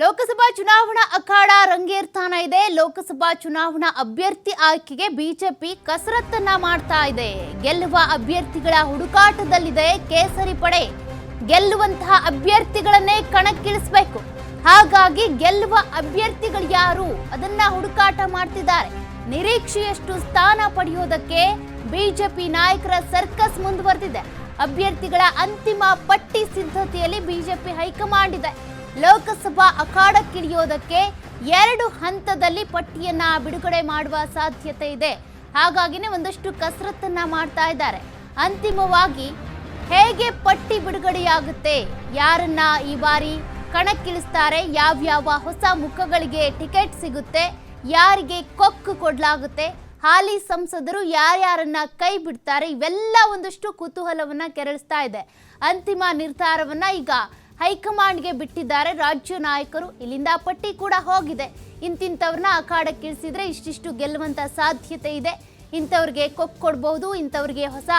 ಲೋಕಸಭಾ ಚುನಾವಣಾ ಅಖಾಡ ರಂಗೇರ್ತಾನ ಇದೆ. ಲೋಕಸಭಾ ಚುನಾವಣಾ ಅಭ್ಯರ್ಥಿ ಆಯ್ಕೆಗೆ ಬಿಜೆಪಿ ಕಸರತ್ತನ್ನ ಮಾಡ್ತಾ ಇದೆ. ಗೆಲ್ಲುವ ಅಭ್ಯರ್ಥಿಗಳ ಹುಡುಕಾಟದಲ್ಲಿದೆ ಕೇಸರಿ ಪಡೆ. ಗೆಲ್ಲುವಂತಹ ಅಭ್ಯರ್ಥಿಗಳನ್ನೇ ಕಣಕ್ಕಿಳಿಸಬೇಕು. ಹಾಗಾಗಿ ಗೆಲ್ಲುವ ಅಭ್ಯರ್ಥಿಗಳು ಯಾರು? ಅದನ್ನ ಹುಡುಕಾಟ ಮಾಡ್ತಿದ್ದಾರೆ. ನಿರೀಕ್ಷೆಯಷ್ಟು ಸ್ಥಾನ ಪಡೆಯೋದಕ್ಕೆ ಬಿಜೆಪಿ ನಾಯಕರ ಸರ್ಕಸ್ ಮುಂದುವರೆದಿದೆ. ಅಭ್ಯರ್ಥಿಗಳ ಅಂತಿಮ ಪಟ್ಟಿ ಸಿದ್ಧತೆಯಲ್ಲಿ ಬಿಜೆಪಿ ಹೈಕಮಾಂಡ್ ಇದೆ. ಲೋಕಸಭಾ ಅಖಾಡಕ್ಕಿಳಿಯೋದಕ್ಕೆ ಎರಡು ಹಂತದಲ್ಲಿ ಪಟ್ಟಿಯನ್ನ ಬಿಡುಗಡೆ ಮಾಡುವ ಸಾಧ್ಯತೆ ಇದೆ. ಹಾಗಾಗಿನೇ ಒಂದಷ್ಟು ಕಸರತ್ತನ್ನ ಮಾಡ್ತಾ ಇದ್ದಾರೆ. ಅಂತಿಮವಾಗಿ ಹೇಗೆ ಪಟ್ಟಿ ಬಿಡುಗಡೆಯಾಗುತ್ತೆ? ಯಾರನ್ನ ಈ ಬಾರಿ ಕಣಕ್ಕಿಳಿಸ್ತಾರೆ? ಯಾವ್ಯಾವ ಹೊಸ ಮುಖಗಳಿಗೆ ಟಿಕೆಟ್ ಸಿಗುತ್ತೆ? ಯಾರಿಗೆ ಕೊಕ್ಕು ಕೊಡಲಾಗುತ್ತೆ? ಹಾಲಿ ಸಂಸದರು ಯಾರ್ಯಾರನ್ನ ಕೈ ಬಿಡ್ತಾರೆ? ಇವೆಲ್ಲ ಒಂದಷ್ಟು ಕುತೂಹಲವನ್ನ ಕೆರಳಿಸ್ತಾ ಇದೆ. ಅಂತಿಮ ನಿರ್ಧಾರವನ್ನ ಈಗ ಹೈಕಮಾಂಡ್ಗೆ ಬಿಟ್ಟಿದ್ದಾರೆ ರಾಜ್ಯ ನಾಯಕರು. ಇಲ್ಲಿಂದ ಪಟ್ಟಿ ಕೂಡ ಹೋಗಿದೆ. ಇಂತಿಂಥವ್ರನ್ನ ಅಖಾಡಕ್ಕೆ ಇಳಿಸಿದ್ರೆ ಇಷ್ಟಿಷ್ಟು ಗೆಲ್ಲುವಂತ ಸಾಧ್ಯತೆ ಇದೆ. ಇಂಥವ್ರಿಗೆ ಕೊಕ್ ಕೊಡ್ಬೋದು, ಇಂಥವ್ರಿಗೆ ಹೊಸ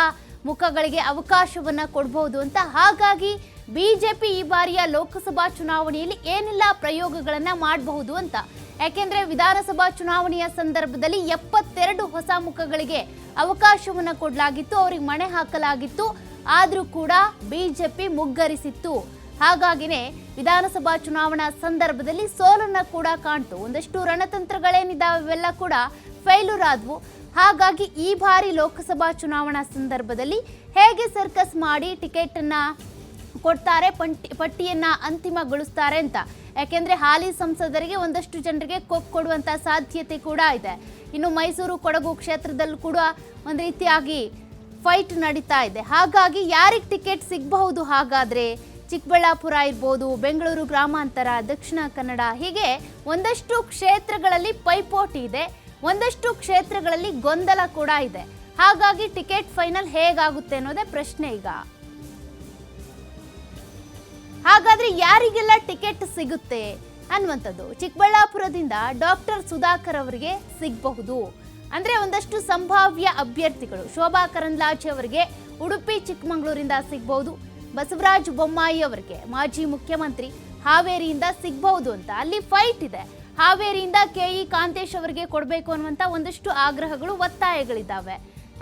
ಮುಖಗಳಿಗೆ ಅವಕಾಶವನ್ನ ಕೊಡಬಹುದು ಅಂತ. ಹಾಗಾಗಿ ಬಿಜೆಪಿ ಈ ಬಾರಿಯ ಲೋಕಸಭಾ ಚುನಾವಣೆಯಲ್ಲಿ ಏನೆಲ್ಲ ಪ್ರಯೋಗಗಳನ್ನ ಮಾಡಬಹುದು ಅಂತ. ಯಾಕೆಂದ್ರೆ ವಿಧಾನಸಭಾ ಚುನಾವಣೆಯ ಸಂದರ್ಭದಲ್ಲಿ ಎಪ್ಪತ್ತೆರಡು ಹೊಸ ಮುಖಗಳಿಗೆ ಅವಕಾಶವನ್ನ ಕೊಡಲಾಗಿತ್ತು, ಅವರಿಗೆ ಮಣೆ ಹಾಕಲಾಗಿತ್ತು. ಆದರೂ ಕೂಡ ಬಿಜೆಪಿ ಮುಗ್ಗರಿಸಿತ್ತು. ಹಾಗಾಗಿನೇ ವಿಧಾನಸಭಾ ಚುನಾವಣಾ ಸಂದರ್ಭದಲ್ಲಿ ಸೋಲನ್ನ ಕೂಡ ಕಾಣ್ತು. ಒಂದಷ್ಟು ರಣತಂತ್ರಗಳೇನಿದ್ದಾವೆ ಇವೆಲ್ಲ ಕೂಡ ಫೈಲೂರ್ ಆದವು. ಹಾಗಾಗಿ ಈ ಬಾರಿ ಲೋಕಸಭಾ ಚುನಾವಣಾ ಸಂದರ್ಭದಲ್ಲಿ ಹೇಗೆ ಸರ್ಕಸ್ ಮಾಡಿ ಟಿಕೆಟ್ ಅನ್ನ ಕೊಡ್ತಾರೆ, ಪಂಟಿ, ಪಟ್ಟಿಯನ್ನ ಅಂತಿಮಗೊಳಿಸ್ತಾರೆ ಅಂತ. ಯಾಕೆಂದ್ರೆ ಹಾಲಿ ಸಂಸದರಿಗೆ ಒಂದಷ್ಟು ಜನರಿಗೆ ಕೊಕ್ ಕೊಡುವಂತ ಸಾಧ್ಯತೆ ಕೂಡ ಇದೆ. ಇನ್ನು ಮೈಸೂರು ಕೊಡಗು ಕ್ಷೇತ್ರದಲ್ಲೂ ಕೂಡ ಒಂದು ರೀತಿಯಾಗಿ ಫೈಟ್ ನಡೀತಾ ಇದೆ. ಹಾಗಾಗಿ ಯಾರಿಗೆ ಟಿಕೆಟ್ ಸಿಗಬಹುದು ಹಾಗಾದ್ರೆ? ಚಿಕ್ಕಬಳ್ಳಾಪುರ ಇರ್ಬೋದು, ಬೆಂಗಳೂರು ಗ್ರಾಮಾಂತರ, ದಕ್ಷಿಣ ಕನ್ನಡ, ಹೀಗೆ ಒಂದಷ್ಟು ಕ್ಷೇತ್ರಗಳಲ್ಲಿ ಪೈಪೋಟಿ ಇದೆ. ಒಂದಷ್ಟು ಕ್ಷೇತ್ರಗಳಲ್ಲಿ ಗೊಂದಲ ಕೂಡ ಇದೆ. ಹಾಗಾಗಿ ಟಿಕೆಟ್ ಫೈನಲ್ ಹೇಗಾಗುತ್ತೆ ಅನ್ನೋದೇ ಪ್ರಶ್ನೆ ಈಗ. ಹಾಗಾದ್ರೆ ಯಾರಿಗೆಲ್ಲ ಟಿಕೆಟ್ ಸಿಗುತ್ತೆ ಅನ್ನುವಂಥದ್ದು ಚಿಕ್ಕಬಳ್ಳಾಪುರದಿಂದ ಡಾಕ್ಟರ್ ಸುಧಾಕರ್ ಅವರಿಗೆ ಸಿಗಬಹುದು. ಅಂದ್ರೆ ಒಂದಷ್ಟು ಸಂಭಾವ್ಯ ಅಭ್ಯರ್ಥಿಗಳು, ಶೋಭಾ ಕರಂದ್ಲಾಜೆ ಅವರಿಗೆ ಉಡುಪಿ ಚಿಕ್ಕಮಗಳೂರಿಂದ ಸಿಗಬಹುದು. ಬಸವರಾಜ ಬೊಮ್ಮಾಯಿ ಅವರಿಗೆ ಮಾಜಿ ಮುಖ್ಯಮಂತ್ರಿ ಹಾವೇರಿಯಿಂದ ಸಿಗಬಹುದು ಅಂತ. ಅಲ್ಲಿ ಫೈಟ್ ಇದೆ. ಹಾವೇರಿಯಿಂದ ಕೆ ಇ ಕಾಂತೇಶ್ ಅವರಿಗೆ ಕೊಡಬೇಕು ಅನ್ನುವಂಥ ಒಂದಷ್ಟು ಆಗ್ರಹಗಳು, ಒತ್ತಾಯಗಳಿದ್ದಾವೆ.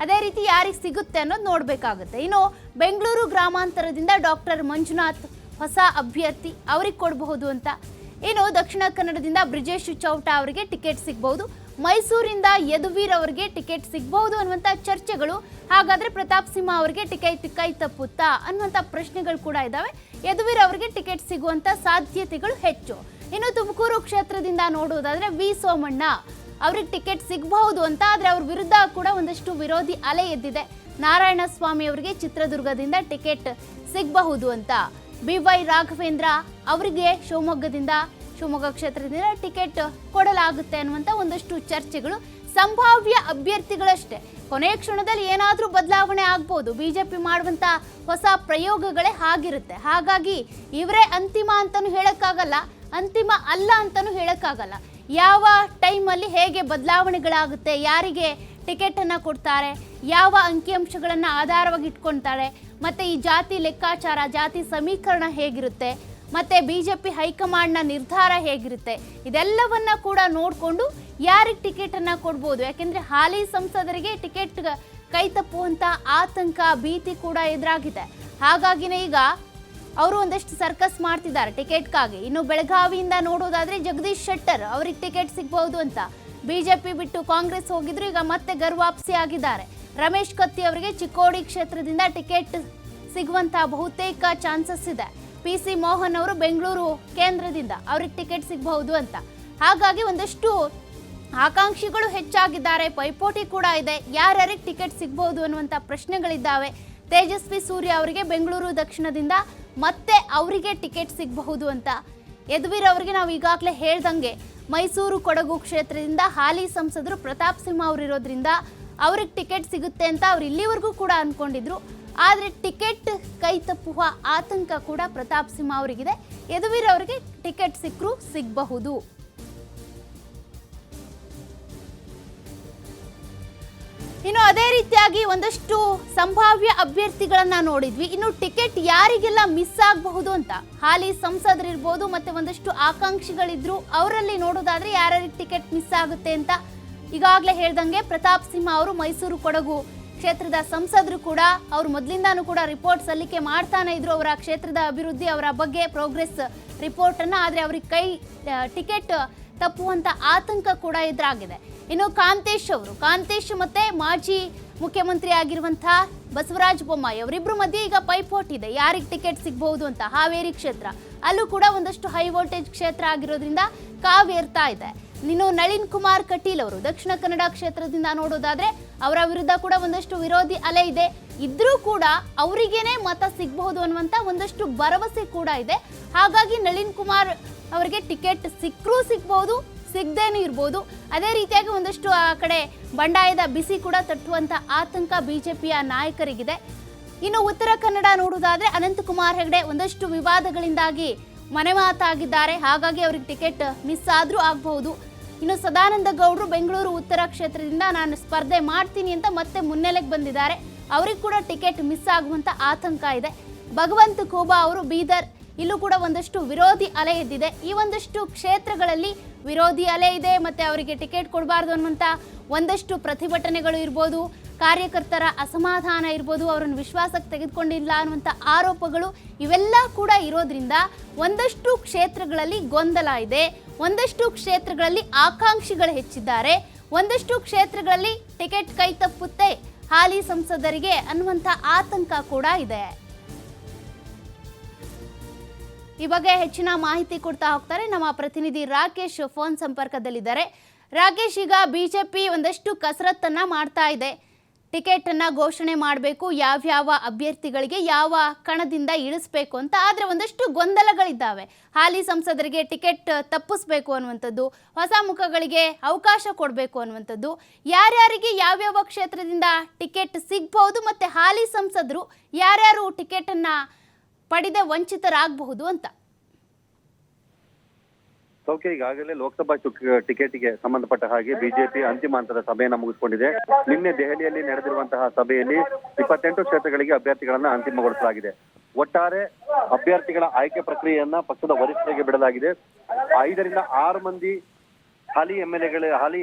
ಅದೇ ರೀತಿ ಯಾರಿಗೆ ಸಿಗುತ್ತೆ ಅನ್ನೋದು ನೋಡಬೇಕಾಗುತ್ತೆ. ಇನ್ನು ಬೆಂಗಳೂರು ಗ್ರಾಮಾಂತರದಿಂದ ಡಾಕ್ಟರ್ ಮಂಜುನಾಥ್ ಹೊಸ ಅಭ್ಯರ್ಥಿ ಅವ್ರಿಗೆ ಕೊಡಬಹುದು ಅಂತ. ಇನ್ನು ದಕ್ಷಿಣ ಕನ್ನಡದಿಂದ ಬ್ರಿಜೇಶ್ ಚೌಟ ಅವರಿಗೆ ಟಿಕೆಟ್ ಸಿಗಬಹುದು. ಮೈಸೂರಿಂದ ಯದುವೀರ್ ಅವರಿಗೆ ಟಿಕೆಟ್ ಸಿಗಬಹುದು ಅನ್ನುವಂಥ ಚರ್ಚೆಗಳು. ಹಾಗಾದ್ರೆ ಪ್ರತಾಪ್ ಸಿಂಹ ಅವರಿಗೆ ಟಿಕೆಟ್ ಕೈ ತಪ್ಪುತ್ತಾ ಅನ್ನುವಂಥ ಪ್ರಶ್ನೆಗಳು ಕೂಡ ಇದ್ದಾವೆ ಯದುವೀರ್ ಅವರಿಗೆ ಟಿಕೆಟ್ ಸಿಗುವಂತ ಸಾಧ್ಯತೆಗಳು ಹೆಚ್ಚು. ಇನ್ನು ತುಮಕೂರು ಕ್ಷೇತ್ರದಿಂದ ನೋಡುವುದಾದರೆ ವಿ ಸೋಮಣ್ಣ ಅವ್ರಿಗೆ ಟಿಕೆಟ್ ಸಿಗಬಹುದು ಅಂತ, ಆದ್ರೆ ಅವ್ರ ವಿರುದ್ಧ ಕೂಡ ಒಂದಷ್ಟು ವಿರೋಧಿ ಅಲೆ ಎದ್ದಿದೆ. ನಾರಾಯಣ ಸ್ವಾಮಿ ಅವರಿಗೆ ಚಿತ್ರದುರ್ಗದಿಂದ ಟಿಕೆಟ್ ಸಿಗಬಹುದು ಅಂತ. ಬಿ ವೈ ರಾಘವೇಂದ್ರ ಅವರಿಗೆ ಶಿವಮೊಗ್ಗದಿಂದ ಶಿವಮೊಗ್ಗ ಕ್ಷೇತ್ರದಿಂದ ಟಿಕೆಟ್ ಕೊಡಲಾಗುತ್ತೆ ಅನ್ನುವಂಥ ಒಂದಷ್ಟು ಚರ್ಚೆಗಳು ಸಂಭಾವ್ಯ ಅಭ್ಯರ್ಥಿಗಳಷ್ಟೇ. ಕೊನೆಯ ಕ್ಷಣದಲ್ಲಿ ಏನಾದರೂ ಬದಲಾವಣೆ ಆಗ್ಬೋದು. ಬಿಜೆಪಿ ಮಾಡುವಂತ ಹೊಸ ಪ್ರಯೋಗಗಳೇ ಹಾಗಿರುತ್ತೆ ಹಾಗಾಗಿ ಇವರೇ ಅಂತಿಮ ಅಂತಾನು ಹೇಳಕ್ಕಾಗಲ್ಲ, ಅಂತಿಮ ಅಲ್ಲ ಅಂತಾನು ಹೇಳಕ್ಕಾಗಲ್ಲ. ಯಾವ ಟೈಮಲ್ಲಿ ಹೇಗೆ ಬದಲಾವಣೆಗಳಾಗುತ್ತೆ, ಯಾರಿಗೆ ಟಿಕೆಟ್ ಅನ್ನ ಕೊಡ್ತಾರೆ, ಯಾವ ಅಂಕಿಅಂಶಗಳನ್ನ ಆಧಾರವಾಗಿ ಇಟ್ಕೊಳ್ತಾರೆ, ಮತ್ತೆ ಈ ಜಾತಿ ಲೆಕ್ಕಾಚಾರ, ಜಾತಿ ಸಮೀಕರಣ ಹೇಗಿರುತ್ತೆ ಮತ್ತೆ ಬಿಜೆಪಿ ಹೈಕಮಾಂಡ್ನ ನಿರ್ಧಾರ ಹೇಗಿರುತ್ತೆ? ಇದೆಲ್ಲವನ್ನ ಕೂಡ ನೋಡಿಕೊಂಡು ಯಾರಿಗೆ ಟಿಕೆಟ್ ಅನ್ನ ಕೊಡ್ಬೋದು? ಯಾಕೆಂದ್ರೆ ಹಾಲಿ ಸಂಸದರಿಗೆ ಟಿಕೆಟ್ ಕೈ ತಪ್ಪುವಂತ ಆತಂಕ, ಭೀತಿ ಕೂಡ ಎದುರಾಗಿದೆ. ಹಾಗಾಗಿನೇ ಈಗ ಅವರು ಒಂದಷ್ಟು ಸರ್ಕಸ್ ಮಾಡ್ತಿದ್ದಾರೆ ಟಿಕೆಟ್ಗಾಗಿ. ಇನ್ನು ಬೆಳಗಾವಿಯಿಂದ ನೋಡೋದಾದ್ರೆ ಜಗದೀಶ್ ಶೆಟ್ಟರ್ ಅವ್ರಿಗೆ ಟಿಕೆಟ್ ಸಿಗ್ಬಹುದು ಅಂತ. ಬಿಜೆಪಿ ಬಿಟ್ಟು ಕಾಂಗ್ರೆಸ್ ಹೋಗಿದ್ರು, ಈಗ ಮತ್ತೆ ಗರ್ವಾಪ್ಸಿ ಆಗಿದ್ದಾರೆ. ರಮೇಶ್ ಕತ್ತಿ ಅವರಿಗೆ ಚಿಕ್ಕೋಡಿ ಕ್ಷೇತ್ರದಿಂದ ಟಿಕೆಟ್ ಸಿಗುವಂತಹ ಬಹುತೇಕ ಚಾನ್ಸಸ್ ಇದೆ. ಪಿ ಸಿ ಮೋಹನ್ ಅವರು ಬೆಂಗಳೂರು ಕೇಂದ್ರದಿಂದ ಅವ್ರಿಗೆ ಟಿಕೆಟ್ ಸಿಗಬಹುದು ಅಂತ. ಹಾಗಾಗಿ ಒಂದಷ್ಟು ಆಕಾಂಕ್ಷಿಗಳು ಹೆಚ್ಚಾಗಿದ್ದಾರೆ. ಪೈಪೋಟಿ ಕೂಡ ಇದೆ. ಯಾರ್ಯಾರಿಗೆ ಟಿಕೆಟ್ ಸಿಗಬಹುದು ಅನ್ನುವಂಥ ಪ್ರಶ್ನೆಗಳಿದ್ದಾವೆ. ತೇಜಸ್ವಿ ಸೂರ್ಯ ಅವರಿಗೆ ಬೆಂಗಳೂರು ದಕ್ಷಿಣದಿಂದ ಮತ್ತೆ ಅವರಿಗೆ ಟಿಕೆಟ್ ಸಿಗಬಹುದು ಅಂತ. ಯದುವೀರ್ ಅವರಿಗೆ ನಾವು ಈಗಾಗಲೇ ಹೇಳ್ದಂಗೆ ಮೈಸೂರು ಕೊಡಗು ಕ್ಷೇತ್ರದಿಂದ ಹಾಲಿ ಸಂಸದರು ಪ್ರತಾಪ್ ಸಿಂಹ ಅವರಿರೋದ್ರಿಂದ ಅವ್ರಿಗೆ ಟಿಕೆಟ್ ಸಿಗುತ್ತೆ ಅಂತ ಅವ್ರು ಇಲ್ಲಿವರೆಗೂ ಕೂಡ ಅನ್ಕೊಂಡಿದ್ರು. ಆದರೆ ಟಿಕೆಟ್ ಕೈ ತಪ್ಪುವ ಆತಂಕ ಕೂಡ ಪ್ರತಾಪ್ ಸಿಂಹ ಅವರಿಗಿದೆ. ಯದುವೀರ್ ಅವರಿಗೆ ಟಿಕೆಟ್ ಸಿಕ್ಕರೂ ಸಿಗಬಹುದು. ಇನ್ನು ಅದೇ ರೀತಿಯಾಗಿ ಒಂದಷ್ಟು ಸಂಭಾವ್ಯ ಅಭ್ಯರ್ಥಿಗಳನ್ನ ನೋಡಿದ್ವಿ. ಇನ್ನು ಟಿಕೆಟ್ ಯಾರಿಗೆಲ್ಲ ಮಿಸ್ ಆಗಬಹುದು ಅಂತ ಹಾಲಿ ಸಂಸದರಿರ್ಬೋದು ಮತ್ತೆ ಒಂದಷ್ಟು ಆಕಾಂಕ್ಷಿಗಳಿದ್ರು ಅವರಲ್ಲಿ ನೋಡೋದಾದ್ರೆ ಯಾರ್ಯಾರಿಗೆ ಟಿಕೆಟ್ ಮಿಸ್ ಆಗುತ್ತೆ ಅಂತ ಈಗಾಗಲೇ ಹೇಳ್ದಂಗೆ ಪ್ರತಾಪ್ ಸಿಂಹ ಅವರು ಮೈಸೂರು ಕೊಡಗು ಕ್ಷೇತ್ರದ ಸಂಸದರು ಕೂಡ ಅವರು ಮೊದಲಿಂದಾನು ಕೂಡ ರಿಪೋರ್ಟ್ ಸಲ್ಲಿಕೆ ಮಾಡ್ತಾನೆ ಇದ್ರು ಅವರ ಕ್ಷೇತ್ರದ ಅಭಿವೃದ್ಧಿ, ಅವರ ಬಗ್ಗೆ ಪ್ರೋಗ್ರೆಸ್ ರಿಪೋರ್ಟ್ ಅನ್ನ. ಆದ್ರೆ ಅವ್ರಿಗೆ ಕೈ ಟಿಕೆಟ್ ತಪ್ಪುವಂತ ಆತಂಕ ಕೂಡ ಎದುರಾಗಿದೆ. ಇನ್ನು ಕಾಂತೇಶ್ ಅವರು, ಕಾಂತೇಶ್ ಮತ್ತೆ ಮಾಜಿ ಮುಖ್ಯಮಂತ್ರಿ ಆಗಿರುವಂತಹ ಬಸವರಾಜ ಬೊಮ್ಮಾಯಿ ಅವರಿಬ್ರು ಮಧ್ಯೆ ಈಗ ಪೈಪೋಟ್ ಇದೆ. ಯಾರಿಗೆ ಟಿಕೆಟ್ ಸಿಗಬಹುದು ಅಂತ? ಹಾವೇರಿ ಕ್ಷೇತ್ರ. ಅಲ್ಲೂ ಕೂಡ ಒಂದಷ್ಟು ಹೈ ವೋಲ್ಟೇಜ್ ಕ್ಷೇತ್ರ ಆಗಿರೋದ್ರಿಂದ ಕಾವೇರ್ತಾ ಇದೆ. ಇನ್ನು ನಳಿನ್ ಕುಮಾರ್ ಕಟೀಲ್ ಅವರು. ದಕ್ಷಿಣ ಕನ್ನಡ ಕ್ಷೇತ್ರದಿಂದ ನೋಡೋದಾದ್ರೆ ಅವರ ವಿರುದ್ಧ ಕೂಡ ಒಂದಷ್ಟು ವಿರೋಧಿ ಅಲೆ ಇದೆ. ಇದ್ರೂ ಕೂಡ ಅವರಿಗೇನೆ ಮತ ಸಿಗಬಹುದು ಅನ್ನುವಂತ ಒಂದಷ್ಟು ಭರವಸೆ ಕೂಡ ಇದೆ. ಹಾಗಾಗಿ ನಳಿನ್ ಕುಮಾರ್ ಅವರಿಗೆ ಟಿಕೆಟ್ ಸಿಕ್ಕರೂ ಸಿಗ್ಬಹುದು, ಸಿಗದೇನೂ ಇರ್ಬೋದು. ಅದೇ ರೀತಿಯಾಗಿ ಒಂದಷ್ಟು ಆ ಕಡೆ ಬಂಡಾಯದ ಬಿಸಿ ಕೂಡ ತಟ್ಟುವಂತ ಆತಂಕ ಬಿಜೆಪಿಯ ನಾಯಕರಿಗಿದೆ. ಇನ್ನು ಉತ್ತರ ಕನ್ನಡ ನೋಡುವುದಾದ್ರೆ ಅನಂತಕುಮಾರ್ ಹೆಗಡೆ ಒಂದಷ್ಟು ವಿವಾದಗಳಿಂದಾಗಿ ಮನೆ ಮಾತಾಗಿದ್ದಾರೆ ಹಾಗಾಗಿ ಅವ್ರಿಗೆ ಟಿಕೆಟ್ ಮಿಸ್ ಆದ್ರೂ ಆಗಬಹುದು. ಇನ್ನು ಸದಾನಂದ ಗೌಡರು ಬೆಂಗಳೂರು ಉತ್ತರ ಕ್ಷೇತ್ರದಿಂದ ನಾನು ಸ್ಪರ್ಧೆ ಮಾಡ್ತೀನಿ ಅಂತ ಮತ್ತೆ ಮುನ್ನೆಲೆಗೆ ಬಂದಿದ್ದಾರೆ. ಅವ್ರಿಗೆ ಕೂಡ ಟಿಕೆಟ್ ಮಿಸ್ ಆಗುವಂತ ಆತಂಕ ಇದೆ. ಭಗವಂತ ಖೋಬಾ ಅವರು ಬೀದರ್, ಇಲ್ಲೂ ಕೂಡ ಒಂದಷ್ಟು ವಿರೋಧಿ ಅಲೆ ಎದ್ದಿದೆ. ಈ ಒಂದಷ್ಟು ಕ್ಷೇತ್ರಗಳಲ್ಲಿ ವಿರೋಧಿ ಅಲೆ ಇದೆ ಮತ್ತೆ ಅವರಿಗೆ ಟಿಕೆಟ್ ಕೊಡಬಾರ್ದು ಅನ್ನುವಂಥ ಒಂದಷ್ಟು ಪ್ರತಿಭಟನೆಗಳು ಇರ್ಬೋದು, ಕಾರ್ಯಕರ್ತರ ಅಸಮಾಧಾನ ಇರ್ಬೋದು, ಅವರನ್ನು ವಿಶ್ವಾಸಕ್ಕೆ ತೆಗೆದುಕೊಂಡಿಲ್ಲ ಅನ್ನುವಂಥ ಆರೋಪಗಳು ಇವೆಲ್ಲ ಕೂಡ ಇರೋದ್ರಿಂದ ಒಂದಷ್ಟು ಕ್ಷೇತ್ರಗಳಲ್ಲಿ ಗೊಂದಲ ಇದೆ. ಒಂದಷ್ಟು ಕ್ಷೇತ್ರಗಳಲ್ಲಿ ಆಕಾಂಕ್ಷಿಗಳು ಹೆಚ್ಚಿದ್ದಾರೆ. ಒಂದಷ್ಟು ಕ್ಷೇತ್ರಗಳಲ್ಲಿ ಟಿಕೆಟ್ ಕೈ ತಪ್ಪುತ್ತೆ. ಹಾಲಿ ಸಂಸದರಿಗೆ ಅನ್ನುವಂಥ ಆತಂಕ ಕೂಡ ಇದೆ. ಈ ಬಗ್ಗೆ ಹೆಚ್ಚಿನ ಮಾಹಿತಿ ಕೊಡ್ತಾ ಹೋಗ್ತಾರೆ. ನಮ್ಮ ಪ್ರತಿನಿಧಿ ರಾಕೇಶ್ ಫೋನ್ ಸಂಪರ್ಕದಲ್ಲಿದ್ದಾರೆ. ರಾಕೇಶ್, ಈಗ ಬಿಜೆಪಿ ಒಂದಷ್ಟು ಕಸರತ್ತನ್ನ ಮಾಡ್ತಾ ಇದೆ. ಟಿಕೆಟ್ ಅನ್ನ ಘೋಷಣೆ ಮಾಡಬೇಕು, ಯಾವ್ಯಾವ ಅಭ್ಯರ್ಥಿಗಳಿಗೆ ಯಾವ ಕಣದಿಂದ ಇಳಿಸ್ಬೇಕು ಅಂತ. ಆದ್ರೆ ಒಂದಷ್ಟು ಗೊಂದಲಗಳಿದ್ದಾವೆ. ಹಾಲಿ ಸಂಸದರಿಗೆ ಟಿಕೆಟ್ ತಪ್ಪಿಸ್ಬೇಕು ಅನ್ನುವಂಥದ್ದು, ಹೊಸ ಮುಖಗಳಿಗೆ ಅವಕಾಶ ಕೊಡಬೇಕು ಅನ್ನುವಂಥದ್ದು. ಯಾರ್ಯಾರಿಗೆ ಯಾವ್ಯಾವ ಕ್ಷೇತ್ರದಿಂದ ಟಿಕೆಟ್ ಸಿಗ್ಬಹುದು ಮತ್ತೆ ಹಾಲಿ ಸಂಸದರು ಯಾರ್ಯಾರು ಟಿಕೆಟ್ ಅನ್ನ ಪಡೆದ ವಂಚಿತರಾಗಬಹುದು ಅಂತ. ಸೌಖ್ಯ ಈಗಾಗಲೇ ಲೋಕಸಭಾ ಟಿಕೆಟ್ಗೆ ಸಂಬಂಧಪಟ್ಟ ಹಾಗೆ ಬಿಜೆಪಿ ಅಂತಿಮ ಹಂತದ ಸಭೆಯನ್ನ ಮುಗಿಸಿಕೊಂಡಿದೆ. ನಿನ್ನೆ ದೆಹಲಿಯಲ್ಲಿ ನಡೆದಿರುವಂತಹ ಸಭೆಯಲ್ಲಿ ಇಪ್ಪತ್ತೆಂಟು ಕ್ಷೇತ್ರಗಳಿಗೆ ಅಭ್ಯರ್ಥಿಗಳನ್ನ ಅಂತಿಮಗೊಳಿಸಲಾಗಿದೆ. ಒಟ್ಟಾರೆ ಅಭ್ಯರ್ಥಿಗಳ ಆಯ್ಕೆ ಪ್ರಕ್ರಿಯೆಯನ್ನ ಪಕ್ಷದ ವರಿಷ್ಠರಿಗೆ ಬಿಡಲಾಗಿದೆ. ಐದರಿಂದ ಆರು ಮಂದಿ ಹಾಲಿ ಎಂ ಎಲ್ ಎಗಳ, ಹಾಲಿ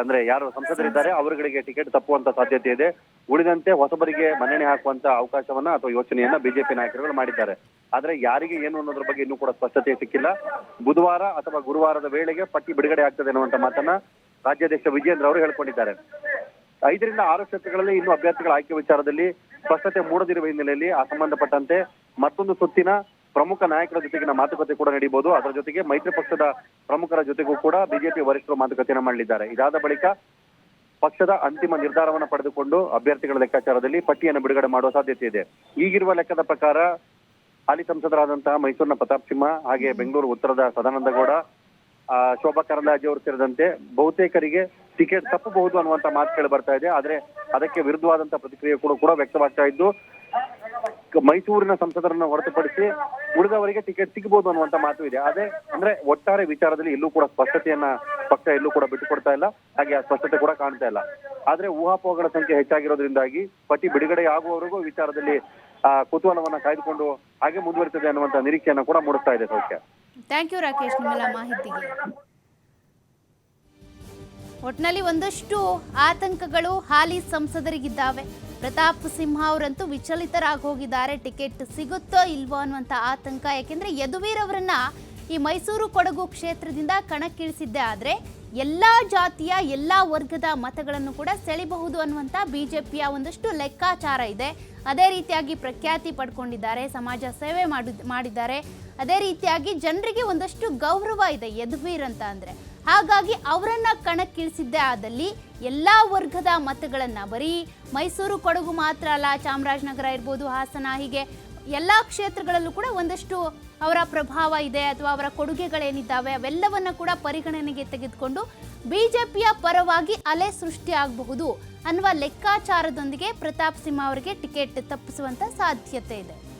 ಅಂದ್ರೆ ಯಾರು ಸಂಸದರಿದ್ದಾರೆ, ಅವರುಗಳಿಗೆ ಟಿಕೆಟ್ ತಪ್ಪುವಂತ ಸಾಧ್ಯತೆ ಇದೆ. ಉಳಿದಂತೆ ಹೊಸಬರಿಗೆ ಮನ್ನಣೆ ಹಾಕುವಂತ ಅವಕಾಶವನ್ನ ಅಥವಾ ಯೋಚನೆಯನ್ನ ಬಿಜೆಪಿ ನಾಯಕರುಗಳು ಮಾಡಿದ್ದಾರೆ. ಆದ್ರೆ ಯಾರಿಗೆ ಏನು ಅನ್ನೋದ್ರ ಬಗ್ಗೆ ಇನ್ನೂ ಕೂಡ ಸ್ಪಷ್ಟತೆ ಸಿಕ್ಕಿಲ್ಲ. ಬುಧವಾರ ಅಥವಾ ಗುರುವಾರದ ವೇಳೆಗೆ ಪಟ್ಟಿ ಬಿಡುಗಡೆ ಆಗ್ತದೆ ಅನ್ನುವಂತ ಮಾತನ್ನ ರಾಜ್ಯಾಧ್ಯಕ್ಷ ವಿಜೇಂದ್ರ ಅವರು ಹೇಳ್ಕೊಂಡಿದ್ದಾರೆ. ಐದರಿಂದ ಆರು ಕ್ಷೇತ್ರಗಳಲ್ಲಿ ಇನ್ನು ಅಭ್ಯರ್ಥಿಗಳ ಆಯ್ಕೆ ವಿಚಾರದಲ್ಲಿ ಸ್ಪಷ್ಟತೆ ಮೂಡದಿರುವ ಹಿನ್ನೆಲೆಯಲ್ಲಿ ಆ ಸಂಬಂಧಪಟ್ಟಂತೆ ಮತ್ತೊಂದು ಸುತ್ತಿನ ಪ್ರಮುಖ ನಾಯಕರ ಜೊತೆಗಿನ ಮಾತುಕತೆ ಕೂಡ ನಡೆಯಬಹುದು ಅದರ ಜೊತೆಗೆ ಮೈತ್ರಿ ಪಕ್ಷದ ಪ್ರಮುಖರ ಜೊತೆಗೂ ಕೂಡ ಬಿಜೆಪಿ ವರಿಷ್ಠರು ಮಾತುಕತೆಯನ್ನು ಮಾಡಲಿದ್ದಾರೆ. ಇದಾದ ಬಳಿಕ ಪಕ್ಷದ ಅಂತಿಮ ನಿರ್ಧಾರವನ್ನು ಪಡೆದುಕೊಂಡು ಅಭ್ಯರ್ಥಿಗಳ ಲೆಕ್ಕಾಚಾರದಲ್ಲಿ ಪಟ್ಟಿಯನ್ನು ಬಿಡುಗಡೆ ಮಾಡುವ ಸಾಧ್ಯತೆ ಇದೆ. ಈಗಿರುವ ಲೆಕ್ಕದ ಪ್ರಕಾರ ಹಾಲಿ ಸಂಸದರಾದಂತಹ ಮೈಸೂರಿನ ಪ್ರತಾಪ್ ಸಿಂಹ ಹಾಗೆ ಬೆಂಗಳೂರು ಉತ್ತರದ ಸದಾನಂದ ಗೌಡ ಆ, ಶೋಭಾ ಕರಂದಾಜಿ ಅವರು ಸೇರಿದಂತೆ ಬಹುತೇಕರಿಗೆ ಟಿಕೆಟ್ ತಪ್ಪಬಹುದು ಅನ್ನುವಂತ ಮಾತು ಕೇಳಿ ಬರ್ತಾ ಇದೆ. ಆದ್ರೆ ಅದಕ್ಕೆ ವಿರುದ್ಧವಾದಂತಹ ಪ್ರತಿಕ್ರಿಯೆ ಕೂಡ ಕೂಡ ವ್ಯಕ್ತವಾಗ್ತಾ ಇದ್ದು ಮೈಸೂರಿನ ಸಂಸದರನ್ನು ಹೊರತುಪಡಿಸಿ ಉಳಿದವರಿಗೆ ಟಿಕೆಟ್ ಸಿಗಬಹುದು ಅನ್ನುವಂತ ಮಾತು ಇದೆ. ಅದೇ ಅಂದ್ರೆ ಒಟ್ಟಾರೆ ವಿಚಾರದಲ್ಲಿ ಇಲ್ಲೂ ಕೂಡ ಸ್ಪಷ್ಟತೆಯನ್ನ ಪಕ್ಷ ಎಲ್ಲೂ ಕೂಡ ಬಿಟ್ಟುಕೊಡ್ತಾ ಇಲ್ಲ. ಹಾಗೆ ಆ ಸ್ಪಷ್ಟತೆ ಕೂಡ ಕಾಣ್ತಾ ಇಲ್ಲ. ಆದ್ರೆ ಊಹಾಪೋಹಗಳ ಸಂಖ್ಯೆ ಹೆಚ್ಚಾಗಿರೋದ್ರಿಂದಾಗಿ ಪಟ್ಟಿ ಬಿಡುಗಡೆ ಆಗುವವರೆಗೂ ವಿಚಾರದಲ್ಲಿ ಕುತೂಹಲವನ್ನ ಕಾಯ್ದುಕೊಂಡು ಹಾಗೆ ಮುಂದುವರಿತದೆ ಅನ್ನುವಂತ ನಿರೀಕ್ಷೆಯನ್ನ ಕೂಡ ಮೂಡಿಸ್ತಾ ಇದೆ ಸೌಖ್ಯ. ಥ್ಯಾಂಕ್ ಯು ರಾಕೇಶ್ ನಿಮ್ಮೆಲ್ಲ ಮಾಹಿತಿಗೆ. ಒಟ್ನಲ್ಲಿ ಒಂದಷ್ಟು ಆತಂಕಗಳು ಹಾಲಿ ಸಂಸದರಿಗಿದ್ದಾವೆ. ಪ್ರತಾಪ್ ಸಿಂಹ ಅವರಂತೂ ವಿಚಲಿತರಾಗಿ ಹೋಗಿದ್ದಾರೆ. ಟಿಕೆಟ್ ಸಿಗುತ್ತೋ ಇಲ್ವೋ ಅನ್ನುವಂಥ ಆತಂಕ. ಯಾಕೆಂದರೆ ಯದುವೀರ್ ಅವರನ್ನ ಈ ಮೈಸೂರು ಕೊಡಗು ಕ್ಷೇತ್ರದಿಂದ ಕಣಕ್ಕಿಳಿಸಿದ್ದೆ ಆದರೆ ಎಲ್ಲ ಜಾತಿಯ, ಎಲ್ಲ ವರ್ಗದ ಮತಗಳನ್ನು ಕೂಡ ಸೆಳಿಬಹುದು ಅನ್ನುವಂಥ ಬಿಜೆಪಿಯ ಒಂದಷ್ಟು ಲೆಕ್ಕಾಚಾರ ಇದೆ. ಅದೇ ರೀತಿಯಾಗಿ ಪ್ರಖ್ಯಾತಿ ಪಡ್ಕೊಂಡಿದ್ದಾರೆ, ಸಮಾಜ ಸೇವೆ ಮಾಡಿ, ಮಾಡಿದ್ದಾರೆ. ಅದೇ ರೀತಿಯಾಗಿ ಜನರಿಗೆ ಒಂದಷ್ಟು ಗೌರವ ಇದೆ ಯದುವೀರ್ ಅಂತ ಅಂದರೆ. ಹಾಗಾಗಿ ಅವರನ್ನು ಕಣಕ್ಕಿಳಿಸಿದ್ದೇ ಆದಲ್ಲಿ ಎಲ್ಲ ವರ್ಗದ ಮತಗಳನ್ನು ಬರೀ ಮೈಸೂರು ಕೊಡಗು ಮಾತ್ರ ಅಲ್ಲ, ಚಾಮರಾಜನಗರ ಇರ್ಬೋದು, ಹಾಸನ ಹೀಗೆ ಎಲ್ಲಾ ಕ್ಷೇತ್ರಗಳಲ್ಲೂ ಕೂಡ ಒಂದಷ್ಟು ಅವರ ಪ್ರಭಾವ ಇದೆ ಅಥವಾ ಅವರ ಕೊಡುಗೆಗಳೇನಿದ್ದಾವೆ, ಅವೆಲ್ಲವನ್ನ ಕೂಡ ಪರಿಗಣನೆಗೆ ತೆಗೆದುಕೊಂಡು ಬಿಜೆಪಿಯ ಪರವಾಗಿ ಅಲೆ ಸೃಷ್ಟಿಯಾಗಬಹುದು ಅನ್ನುವ ಲೆಕ್ಕಾಚಾರದೊಂದಿಗೆ ಪ್ರತಾಪ್ ಸಿಂಹ ಅವರಿಗೆ ಟಿಕೆಟ್ ತಪ್ಪಿಸುವಂತ ಸಾಧ್ಯತೆ ಇದೆ.